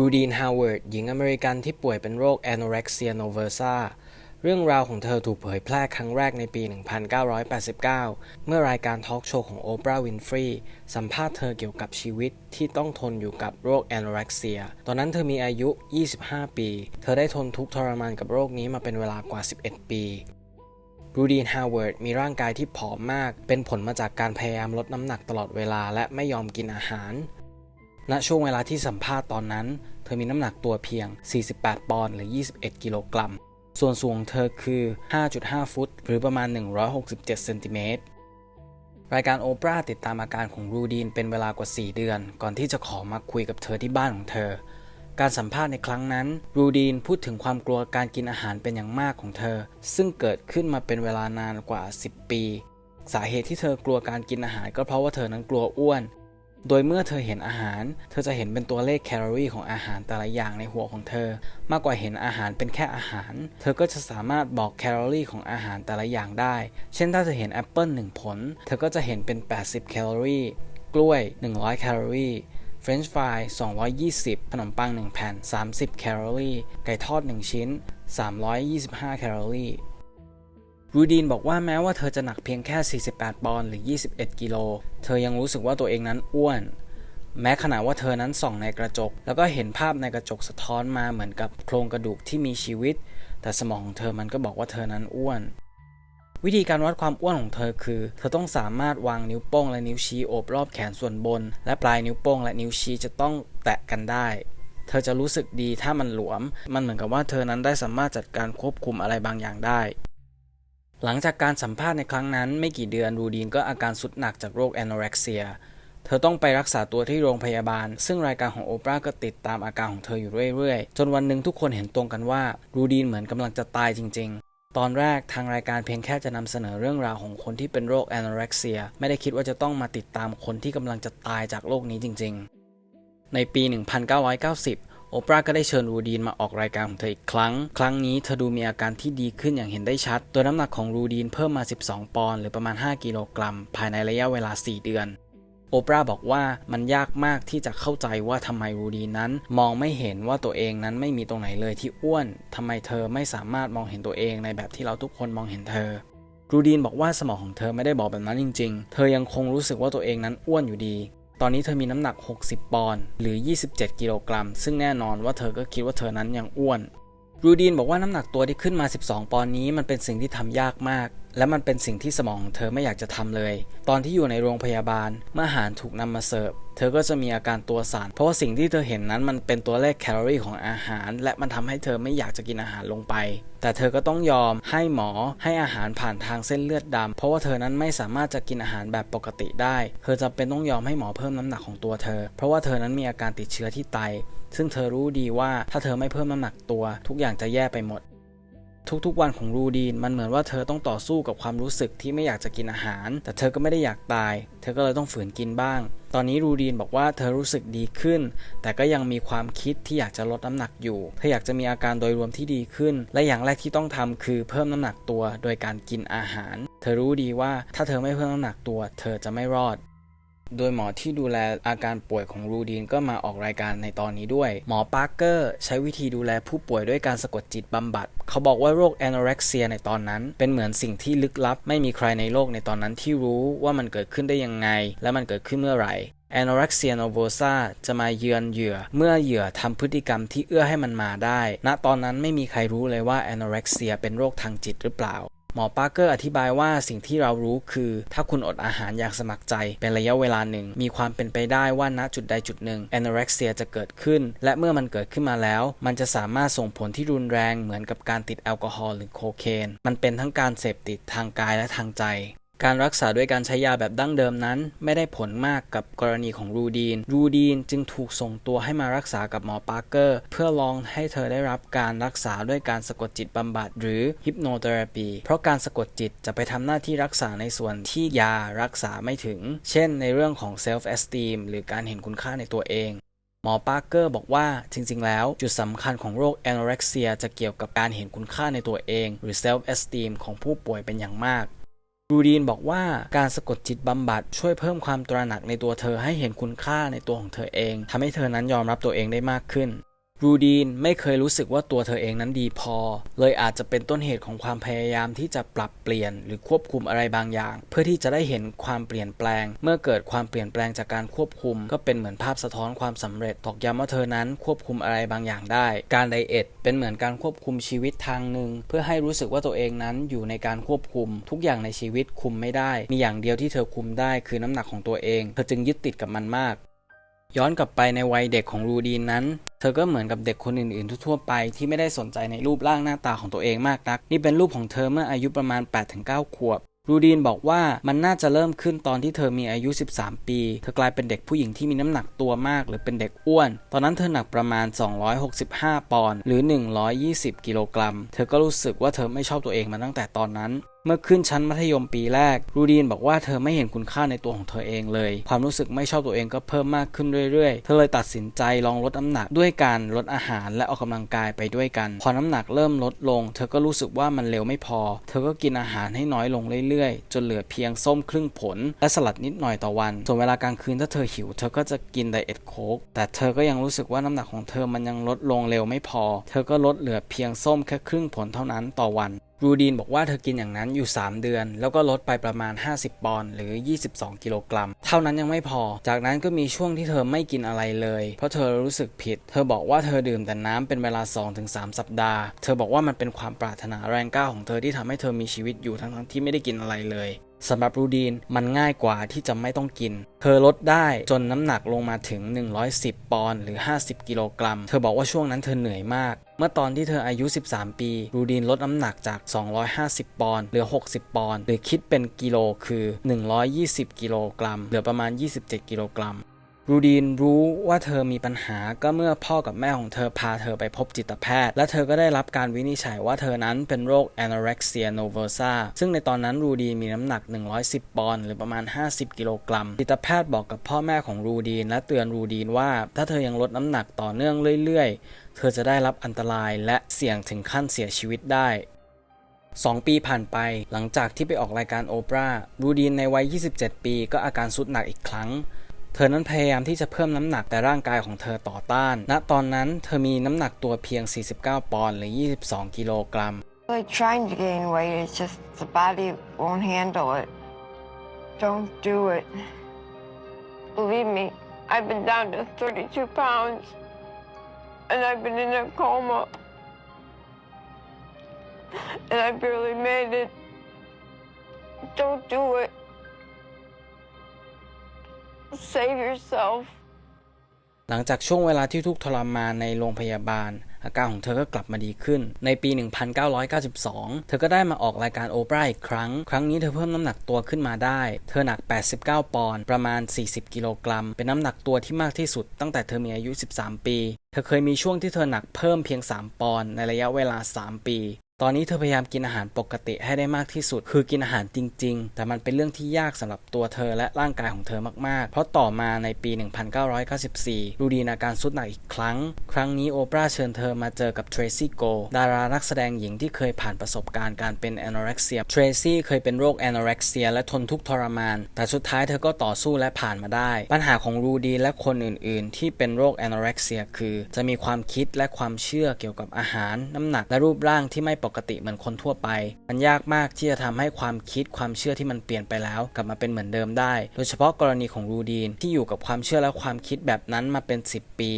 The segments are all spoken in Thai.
รูดีนฮาวเวิร์ดหญิงอเมริกันที่ป่วยเป็นโรค anorexia nervosa เรื่องราวของเธอถูกเผยแพร่ครั้งแรกในปี 1989 เมื่อรายการทอล์กโชว์ของโอปราห์วินฟรีสัมภาษณ์เธอเกี่ยวกับชีวิตที่ต้องทนอยู่กับโรค anorexia ตอนนั้นเธอมีอายุ 25 ปี เธอได้ทนทุกข์ทรมานกับโรคนี้มาเป็นเวลากว่า 11 ปีรูดีนฮาวเวิร์ดมีร่างกายที่ผอมมาก เป็นผลมาจากการพยายามลดน้ำหนักตลอดเวลาและไม่ยอมกินอาหาร ณช่วงเวลาที่สัมภาษณ์ตอนนั้น เธอมีน้ำหนักตัวเพียง 48 ปอนด์หรือ 21 กิโลกรัม ส่วนสูงเธอคือ 5.5 ฟุต หรือประมาณ 167 เซนติเมตร รายการโอปราติดตามอาการของรูดีนเป็นเวลากว่า 4 เดือน ก่อนที่จะขอมาคุยกับเธอที่บ้านของเธอ การสัมภาษณ์ในครั้งนั้น รูดีนพูดถึงความกลัวการกินอาหารเป็นอย่างมากของเธอ ซึ่งเกิดขึ้นมาเป็นเวลานานกว่า 10 ปีสาเหตุที่เธอกลัวการกินอาหารก็เพราะว่าเธอนั้นกลัวอ้วน โดยเมื่อเธอเห็นอาหาร เธอจะเห็นเป็นตัวเลขแคลอรี่ของอาหารแต่ละอย่างในหัวของเธอ มากกว่าเห็นอาหารเป็นแค่อาหาร เธอก็จะสามารถบอกแคลอรี่ของอาหารแต่ละอย่างได้ เช่นถ้าเธอเห็นแอปเปิล1ผล เธอก็จะเห็นเป็น 80 แคลอรี่ กล้วย 100 แคลอรี่เฟรนช์ฟราย 220 ขนมปัง 1 แผ่น 30 แคลอรี่ ไก่ทอด 1 ชิ้น 325 แคลอรี่ รูดีนบอกว่าแม้ว่าเธอจะหนักเพียงแค่ 48 ปอนด์หรือ 21 กิโล เธอยังรู้สึกว่าตัวเองนั้นอ้วน แม้ขณะว่าเธอนั้นส่องในกระจก แล้วก็เห็นภาพในกระจกสะท้อนมาเหมือนกับโครงกระดูกที่มีชีวิต แต่สมองของเธอมันก็บอกว่าเธอนั้นอ้วน วิธีการวัดความอ้วนของเธอคือ เธอต้องสามารถวางนิ้วโป้งและนิ้วชี้โอบรอบแขนส่วนบน และปลายนิ้วโป้งและนิ้วชี้จะต้องแตะกันได้เธอจะรู้สึกดีถ้ามันหลวม มันเหมือนกับว่าเธอนั้นได้สามารถจัดการควบคุมอะไรบางอย่างได้ หลังจากการสัมภาษณ์ในครั้งนั้น ไม่กี่เดือนรูดีนก็อาการสุดหนักจากโรค anorexia เซีย เธอต้องไปรักษาตัวที่โรงพยาบาล ซึ่งรายการของโอปราก็ติดตามอาการของเธออยู่เรื่อยๆ จนวันหนึ่งทุกคนเห็นตรงกันว่ารูดีนเหมือนกำลังจะตายจริง ๆ ตอนแรกทางรายการเพียงแค่จะนำเสนอเรื่องราวของคนที่เป็นโรค anorexia ไม่ได้คิดว่าจะต้องมาติดตามคนที่กำลังจะตายจากโรคนี้จริง ๆ ในปี 1990 โอปราห์ก็ได้เชิญรูดีนมาออกรายการของเธออีกครั้ง ครั้งนี้เธอดูมีอาการที่ดีขึ้นอย่างเห็นได้ชัดโดยน้ำหนักของรูดีนเพิ่มมา 12 ปอนด์หรือประมาณ 5 กิโลกรัม ภายในระยะเวลา 4 เดือน โอปราห์บอกว่ามันยากมากที่จะเข้าใจว่าทำไมรูดีนนั้น มองไม่เห็นว่าตัวเองนั้นไม่มีตรงไหนเลยที่อ้วนทำไมเธอไม่สามารถมองเห็นตัวเองในแบบที่เราทุกคนมองเห็นเธอรูดีนบอกว่าสมองของเธอไม่ได้บอกแบบนั้นจริง ๆ เธอยังคงรู้สึกว่าตัวเองนั้นอ้วนอยู่ดี ตอนนี้เธอมีน้ำหนัก 60 ปอนด์หรือ 27 กิโลกรัม ซึ่งแน่นอนว่าเธอก็คิดว่าเธอนั้นยังอ้วน รูดีนบอกว่าน้ำหนักตัวที่ขึ้นมา 12 ปอนด์นี้มันเป็นสิ่งที่ทำยากมาก และมันเป็นสิ่งที่สมองของเธอไม่อยากจะทำเลย ตอนที่อยู่ในโรงพยาบาลเมื่ออาหารถูกนำมาเสิร์ฟเธอก็จะมีอาการตัวสั่นเพราะว่าสิ่งที่เธอเห็นนั้นมันเป็นตัวเลขแคลอรี่ของอาหาร และมันทำให้เธอไม่อยากจะกินอาหารลงไป แต่เธอก็ต้องยอมให้หมอให้อาหารผ่านทางเส้นเลือดดำเพราะว่าเธอนั้นไม่สามารถจะกินอาหารแบบปกติได้ เธอจำเป็นต้องยอมให้หมอเพิ่มน้ำหนักของตัวเธอ เพราะว่าเธอนั้นมีอาการติดเชื้อที่ไต ซึ่งเธอรู้ดีว่าถ้าเธอไม่เพิ่มน้ำหนักตัว ทุกอย่างจะแย่ไปหมด ทุกๆวันของรูดีนมันเหมือนว่าเธอต้องต่อสู้กับความรู้สึกที่ไม่อยากจะกินอาหาร แต่เธอก็ไม่ได้อยากตาย เธอก็เลยต้องฝืนกินบ้าง ตอนนี้รูดีนบอกว่าเธอรู้สึกดีขึ้น แต่ก็ยังมีความคิดที่อยากจะลดน้ำหนักอยู่เธออยากจะมีอาการโดยรวมที่ดีขึ้น และอย่างแรกที่ต้องทำคือเพิ่มน้ำหนักตัวโดยการกินอาหาร เธอรู้ดีว่าถ้าเธอไม่เพิ่มน้ำหนักตัว เธอจะไม่รอด โดยหมอที่ดูแลอาการป่วยของรูดีนก็มาออกรายการในตอนนี้ด้วย หมอปาร์เกอร์ใช้วิธีดูแลผู้ป่วยด้วยการสะกดจิตบำบัด เขาบอกว่าโรค anorexia ในตอนนั้น เป็นเหมือนสิ่งที่ลึกลับ ไม่มีใครในโลกในตอนนั้นที่รู้ว่ามันเกิดขึ้นได้ยังไง และมันเกิดขึ้นเมื่อไหร่ anorexia nervosa จะมาเยือนเหยื่อ เมื่อเหยื่อทำพฤติกรรมที่เอื้อให้มันมาได้ ณ ตอนนั้นไม่มีใครรู้เลยว่า anorexia เป็นโรคทางจิตหรือเปล่า มอปาร์เกอร์อธิบายว่าสิ่งที่เรารู้คือ ถ้าคุณอดอาหารอย่างสมัครใจ เป็นระยะเวลาหนึ่ง มีความเป็นไปได้ว่าณจุดใดจุดหนึ่ง anorexia จะเกิดขึ้น และเมื่อมันเกิดขึ้นมาแล้ว มันจะสามารถส่งผลที่รุนแรงเหมือนกับการติดแอลกอฮอล์หรือโคเคน มันเป็นทั้งการเสพติดทางกายและทางใจ การรักษาด้วยการใช้ยาแบบดั้งเดิมนั้น ไม่ได้ผลมากกับกรณีของรูดีน รูดีนจึงถูกส่งตัวให้มารักษากับหมอปาร์เกอร์ เพื่อลองให้เธอได้รับการรักษาด้วยการสะกดจิตบำบัดหรือฮิปโนเทอราปีเพราะการสะกดจิตจะไปทำหน้าที่รักษาในส่วนที่ยารักษาไม่ถึง เช่นในเรื่องของเซลฟ์เอสตีมหรือการเห็นคุณค่าในตัวเองหมอปาร์เกอร์บอกว่าจริง ๆ แล้ว จุดสำคัญของโรค anorexia จะเกี่ยวกับการเห็นคุณค่าในตัวเอง หรือ self esteem ของผู้ป่วยเป็นอย่างมาก รูดีนบอกว่าการสะกดจิตบำบัดช่วยเพิ่มความตระหนักในตัวเธอให้เห็นคุณค่าในตัวของเธอเองทำให้เธอนั้นยอมรับตัวเองได้มากขึ้น รูดีนไม่เคยรู้สึกว่าตัวเธอเองนั้นดีพอ เลยอาจจะเป็นต้นเหตุของความพยายามที่จะปรับเปลี่ยน หรือควบคุมอะไรบางอย่าง เพื่อที่จะได้เห็นความเปลี่ยนแปลง เมื่อเกิดความเปลี่ยนแปลงจากการควบคุม ก็เป็นเหมือนภาพสะท้อนความสำเร็จตอกย้ำว่าเธอนั้นควบคุมอะไรบางอย่างได้ การไดเอทเป็นเหมือนการควบคุมชีวิตทางหนึ่งเพื่อให้รู้สึกว่าตัวเองนั้นอยู่ในการควบคุม ทุกอย่างในชีวิตคุมไม่ได้ มีอย่างเดียวที่เธอคุมได้คือน้ำหนักของตัวเอง เธอจึงยึดติดกับมันมากย้อนกลับไปในวัยเด็กของรูดีนนั้น เธอก็เหมือนกับเด็กคนอื่นๆ ทั่วๆไปที่ไม่ได้สนใจในรูปร่างหน้าตาของตัวเองมากนัก นี่เป็นรูปของเธอเมื่ออายุประมาณ 8-9 ขวบรูดีนบอกว่ามันน่าจะเริ่มขึ้นตอนที่เธอมีอายุ 13 ปี เธอกลายเป็นเด็กผู้หญิงที่มีน้ำหนักตัวมาก หรือเป็นเด็กอ้วน ตอนนั้นเธอหนักประมาณ 265 ปอนด์หรือ 120 กิโลกรัม เธอก็รู้สึกว่าเธอไม่ชอบตัวเองมาตั้งแต่ตอนนั้นเมื่อขึ้นชั้นมัธยมปีแรก รูดีนบอกว่าเธอไม่เห็นคุณค่าในตัวของเธอเองเลย ความรู้สึกไม่ชอบตัวเองก็เพิ่มมากขึ้นเรื่อยๆ เธอเลยตัดสินใจลองลดน้ำหนักด้วยการลดอาหารและออกกำลังกายไปด้วยกัน พอน้ำหนักเริ่มลดลง เธอก็รู้สึกว่ามันเร็วไม่พอ เธอก็กินอาหารให้น้อยลงเรื่อยๆ จนเหลือเพียงส้มครึ่งผล และสลัดนิดหน่อยต่อวัน ส่วนเวลากลางคืนถ้าเธอหิว เธอก็จะกินไดเอทโค้ก แต่เธอก็ยังรู้สึกว่าน้ำหนักของเธอมันยังลดลงเร็วไม่พอ เธอก็ลดเหลือเพียงส้มแค่ครึ่งผลเท่านั้นต่อวัน รูดีนบอกว่าเธอกินอย่างนั้นอยู่ 3 เดือน แล้วก็ลดไปประมาณ 50 ปอนด์หรือ 22 กิโลกรัม เท่านั้นยังไม่พอ จากนั้นก็มีช่วงที่เธอไม่กินอะไรเลย เพราะเธอรู้สึกผิด เธอบอกว่าเธอดื่มแต่น้ำเป็นเวลา 2-3 สัปดาห์ เธอบอกว่ามันเป็นความปรารถนาแรงกล้าของเธอที่ทำให้เธอมีชีวิตอยู่ทั้งๆที่ไม่ได้กินอะไรเลยสำหรับรูดีนมันง่ายกว่าที่จะไม่ต้องกิน เธอลดได้จนน้ำหนักลงมาถึง 110 ปอนด์หรือ 50 กิโลกรัม เธอบอกว่าช่วงนั้นเธอเหนื่อยมาก เมื่อตอนที่เธออายุ 13 ปี รูดีนลดน้ำหนักจาก 250 ปอนด์เหลือ 60 ปอนด์หรือคิดเป็นกิโลคือ 120 กิโลกรัม เหลือประมาณ 27 กิโลกรัม รูดีนรู้ว่าเธอมีปัญหาก็เมื่อพ่อกับแม่ของเธอพาเธอไปพบจิตแพทย์ และเธอก็ได้รับการวินิจฉัยว่าเธอนั้นเป็นโรค anorexia nervosa ซึ่งในตอนนั้นรูดีนมีน้ำหนัก 110 ปอนด์หรือประมาณ 50 กิโลกรัม จิตแพทย์บอกกับพ่อแม่ของรูดีน และเตือนรูดีนว่า ถ้าเธอยังลดน้ำหนักต่อเนื่องเรื่อยๆ เธอจะได้รับอันตรายและเสี่ยงถึงขั้นเสียชีวิตได้2ปีผ่านไปหลังจากที่ไปออกรายการโอปรารูดีนในวัย 27 ปีก็อาการสุดหนักอีกครั้ง เธอนั้นพยายามที่จะเพิ่มน้ำหนักแต่ร่างกายของเธอต่อต้าน ณ ตอนนั้นเธอมีน้ำหนักตัวเพียง 49 ปอนด์หรือ 22 กิโลกรัม Like trying to gain weight, it's just the body won't handle it. Don't do it. Believe me, I've been down to 32 pounds and I've been in a coma. And I barely made it. Don't do it. Save yourself. หลังจากช่วงเวลาที่ทุกทรมานในโรงพยาบาล อาการของเธอก็กลับมาดีขึ้น ในปี 1992 เธอก็ได้มาออกรายการโอปราอีกครั้ง ครั้งนี้เธอเพิ่มน้ำหนักตัวขึ้นมาได้ เธอหนัก 89 ปอนด์ ประมาณ 40 กิโลกรัม เป็นน้ำหนักตัวที่มากที่สุดตั้งแต่เธอมีอายุ 13 ปี เธอเคยมีช่วงที่เธอหนักเพิ่มเพียง 3 ปอนด์ในระยะเวลา 3 ปี ตอนนี้เธอพยายามกินอาหารปกติให้ได้มากที่สุด คือกินอาหารจริง ๆ แต่มันเป็นเรื่องที่ยากสำหรับตัวเธอและร่างกายของเธอมากๆ เพราะต่อมาในปี 1994 รูดีนาการสุดหนักอีกครั้ง ครั้งนี้โอปราเชิญเธอมาเจอกับเทรซี่โกดารานักแสดงหญิงที่เคยผ่านประสบการณ์การเป็น anorexia เทรซี่เคยเป็นโรค anorexia และทนทุกข์ทรมาน แต่สุดท้ายเธอก็ต่อสู้และผ่านมาได้ ปัญหาของรูดีและคนอื่น ๆ ที่เป็นโรค anorexia คือ จะมีความคิดและความเชื่อเกี่ยวกับอาหาร น้ำหนักและรูปร่างที่ไม่ปกติเหมือนคนทั่วไป มันยากมากที่จะทำให้ความคิดความเชื่อที่มันเปลี่ยนไปแล้ว กลับมาเป็นเหมือนเดิมได้ โดยเฉพาะกรณีของรูดีนที่อยู่กับความเชื่อและความคิดแบบนั้นมาเป็น 10 ปี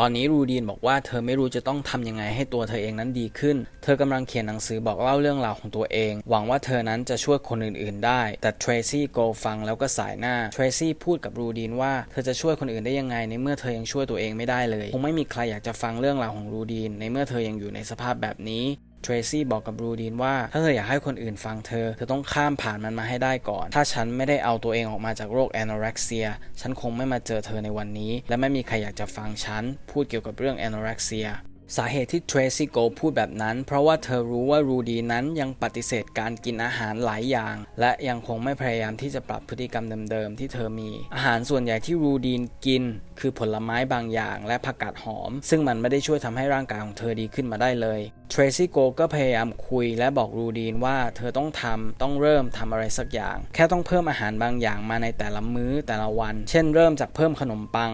ตอนนี้รูดีนบอกว่าเธอไม่รู้จะต้องทำยังไงให้ตัวเธอเองนั้นดีขึ้น เธอกำลังเขียนหนังสือบอกเล่าเรื่องราวของตัวเอง หวังว่าเธอนั้นจะช่วยคนอื่นๆได้ แต่เทรซี่โกฟังแล้วก็สายหน้า เทรซี่พูดกับรูดีนว่าเธอจะช่วยคนอื่นได้ยังไงในเมื่อเธอยังช่วยตัวเองไม่ได้เลย คงไม่มีใครอยากจะฟังเรื่องราวของรูดีนในเมื่อเธอยังอยู่ในสภาพแบบนี้ เทรซี่บอกกับรูดีนว่า ถ้าเธออยากให้คนอื่นฟังเธอ เธอต้องข้ามผ่านมันมาให้ได้ก่อน ถ้าฉันไม่ได้เอาตัวเองออกมาจากโรคแอนอร็กเซีย ฉันคงไม่มาเจอเธอในวันนี้ และไม่มีใครอยากจะฟังฉัน พูดเกี่ยวกับเรื่องแอนอร็กเซีย สาเหตุที่เทรซี่โกพูดแบบนั้น เพราะว่าเธอรู้ว่ารูดีนั้นยังปฏิเสธการกินอาหารหลายอย่าง และยังคงไม่พยายามที่จะปรับพฤติกรรมเดิมๆที่เธอมี อาหารส่วนใหญ่ที่รูดีนกิน คือผลไม้บางอย่างและผักกาดหอม ซึ่งมันไม่ได้ช่วยทำให้ร่างกายของเธอดีขึ้นมาได้เลยเทรซี่โกก็พยายามคุยและบอกรูดีนว่าเธอต้องทำต้องเริ่มทำอะไรสักอย่าง แค่ต้องเพิ่มอาหารบางอย่างมาในแต่ละมื้อแต่ละวัน เช่นเริ่มจากเพิ่มขนมปัง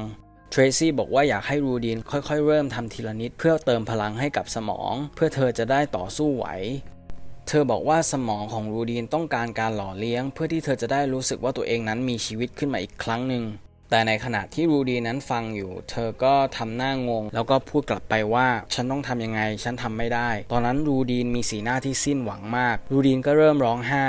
เทรซี่บอกว่าอยากให้รูดีนค่อยๆ เริ่มทำทีละนิด เพื่อเติมพลังให้กับสมอง เพื่อเธอจะได้ต่อสู้ไหว เธอบอกว่าสมองของรูดีนต้องการการหล่อเลี้ยง เพื่อที่เธอจะได้รู้สึกว่าตัวเองนั้นมีชีวิตขึ้นมาอีกครั้งหนึ่งแต่ในขณะที่รูดีนนั้นฟังอยู่ เธอก็ทำหน้างง แล้วก็พูดกลับไปว่า ฉันต้องทำยังไง ฉันทำไม่ได้ ตอนนั้นรูดีนมีสีหน้าที่สิ้นหวังมาก รูดีนก็เริ่มร้องไห้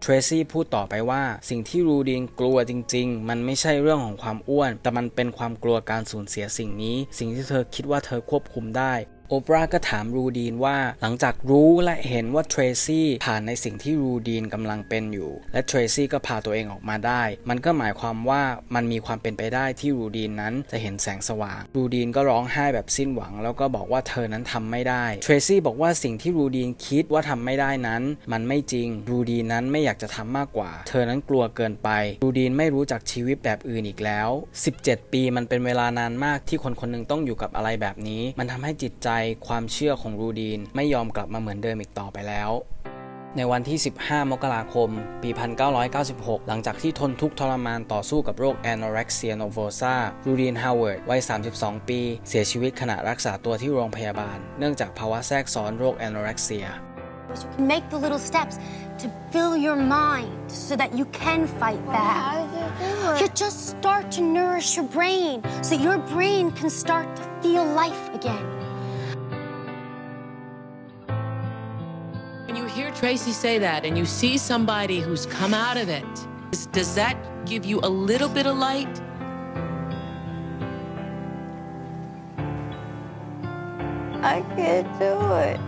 เทรซี่พูดต่อไปว่า สิ่งที่รูดินกลัวจริง ๆ มันไม่ใช่เรื่องของความอ้วน แต่มันเป็นความกลัวการสูญเสียสิ่งนี้ สิ่งที่เธอคิดว่าเธอควบคุมได้ โอปราก็ถามรูดีนว่าหลังจากรู้และเห็นว่าเทรซี่ผ่านในสิ่งที่รูดีนกำลังเป็นอยู่ และเทรซี่ก็พาตัวเองออกมาได้ มันก็หมายความว่ามันมีความเป็นไปได้ที่รูดีนนั้นจะเห็นแสงสว่าง รูดีนก็ร้องไห้แบบสิ้นหวัง แล้วก็บอกว่าเธอนั้นทำไม่ได้ เทรซี่บอกว่าสิ่งที่รูดีนคิดว่าทำไม่ได้นั้น มันไม่จริง รูดีนนั้นไม่อยากจะทำมากกว่า เธอนั้นกลัวเกินไป รูดีนไม่รู้จักชีวิตแบบอื่นอีกแล้ว 17 ปีมันเป็นเวลานานมากที่คนคนหนึงต้องอยู่กับอะไรแบบนี้ มันทำให้จิตใจความเชื่อของรูดีนไม่ยอมกลับมาเหมือนเดิมอีกต่อไปแล้ว ในวันที่ 15 มกราคม ปี 1996 หลังจากที่ทนทุกข์ทรมานต่อสู้กับโรคแอนอเร็กเซียโนโวซารูดีนฮาวเวิร์ดวัย 32 ปี เสียชีวิตขณะรักษาตัวที่โรงพยาบาล เนื่องจากภาวะแทรกซ้อนโรคแอนอเร็กเซีย Make the little steps to fill your mind so that you can fight back. You just start to nourish your brain so your brain can start to feel life again. Hear Tracy say that and you see somebody who's come out of it, does that give you a little bit of light? I can't do it.